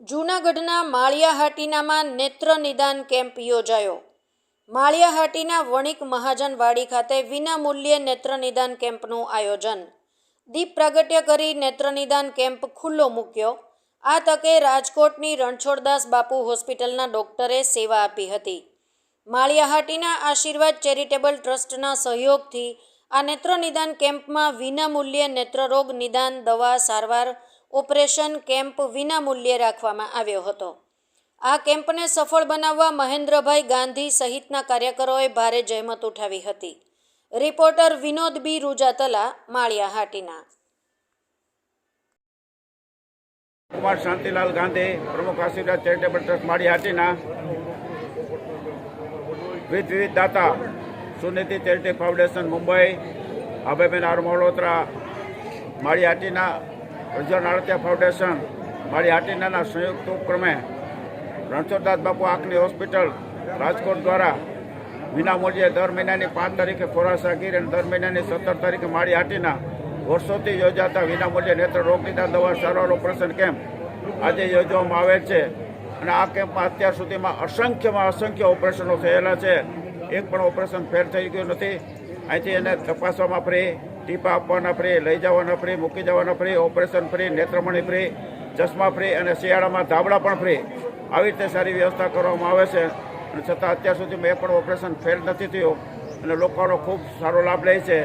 જૂનાગઢના માળિયાહાટીનામાં નેત્ર નિદાન કેમ્પ યોજાયો. માળિયાહાટીના વણિક મહાજનવાડી ખાતે વિનામૂલ્યે નેત્ર નિદાન કેમ્પનું આયોજન. દીપ પ્રાગટ્ય કરી નેત્ર નિદાન કેમ્પ ખુલ્લો મૂક્યો. આ તકે રાજકોટની રણછોડદાસ બાપુ હોસ્પિટલના ડોક્ટરે સેવા આપી હતી. માળિયાહાટીના આશીર્વાદ ચેરિટેબલ ટ્રસ્ટના સહયોગથી આ નેત્ર નિદાન કેમ્પમાં વિનામૂલ્યે નેત્રરોગ નિદાન દવા સારવાર ઓપરેશન કેમ્પ વિનામૂલ્યે રાખવામાં આવ્યો હતો. આ કેમ્પને સફળ બનાવવા મહેન્દ્રભાઈ ગાંધી સહિતના કાર્યકરોએ ભારે જહેમત ઉઠાવી હતી. Reporter Vinod B. રૂજાતલા Maliya Hatina Kumar Shantilal Gandhi, પ્રમુખ આશીર્વાદ ચેરિટેબલ ટ્રસ્ટ માળી હાટીના. વિવિધ વિવિધ દાતા Sunidhi charity foundation, Mumbai. Abhayben R. Malhotra Mali Hatina. Rajvan Nalatiya foundation Mali હાટીનાના સંયુક્ત ઉપક્રમે રણછોડદાસ બાપુ આંખની હોસ્પિટલ, રાજકોટ દ્વારા વિનામૂલ્યે દર મહિનાની પાંચ તારીખે ખોરાસા ગીર અને દર મહિનાની સત્તર તારીખે માળી હાટીના વર્ષોથી યોજાતા વિનામૂલ્યે નેત્ર રોગનીતા દવા સારવાર ઓપરેશન કેમ્પ આજે યોજવામાં આવે છે? અને આ કેમ્પમાં અત્યાર સુધીમાં અસંખ્યમાં અસંખ્ય ઓપરેશનો થયેલા છે. એક પણ ઓપરેશન ફેર થઈ ગયું નથી. અહીંથી એને તપાસવામાં ફ્રી, ટીપા આપવાના ફ્રી, લઈ જવાના ફ્રી, મૂકી જવાના ફ્રી, ઓપરેશન ફ્રી, નેત્રમણી ફ્રી, ચશ્મા ફ્રી અને શિયાળામાં ધાબળા પણ ફ્રી. આવી રીતે સારી વ્યવસ્થા કરવામાં આવે છે અને છતાં અત્યાર સુધીમાં એક પણ ઓપરેશન ફેલ નથી થયું અને લોકોનો ખૂબ સારો લાભ લે છે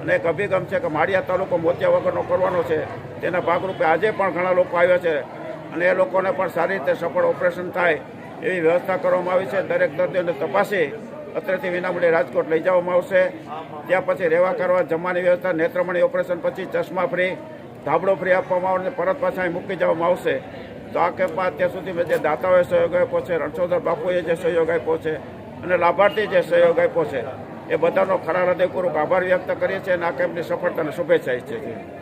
અને એક અભિગમ છે કે માળિયા તાલુકો મોતિયા વગરનો કરવાનો છે. તેના ભાગરૂપે આજે પણ ઘણા લોકો આવ્યા છે અને એ લોકોને પણ સારી રીતે સફળ ઓપરેશન થાય એવી વ્યવસ્થા કરવામાં આવી છે. દરેક દર્દીઓને તપાસી અત્રેથી વિનામૂલ્યે રાજકોટ લઈ જવામાં આવશે. ત્યાં પછી રહેવા કરવા જમવાની વ્યવસ્થા, નેત્રમણી ઓપરેશન પછી ચશ્મા ફ્રી, ધાબળો ફ્રી આપવામાં આવે અને પરત પાછા મૂકી જવામાં આવશે. તો આ કેમ્પમાં અત્યાર સુધીમાં જે દાતાઓએ સહયોગ આપ્યો છે રણછોદર બાપુએ જે સહયોગ આપ્યો છે અને લાભાર્થી જે સહયોગ આપ્યો છે, એ બધાનો ખરા હૃદયપૂર્વક આભાર વ્યક્ત કરીએ છીએ અને આ કેમ્પની સફળતાને શુભેચ્છા ઈચ્છીએ છીએ.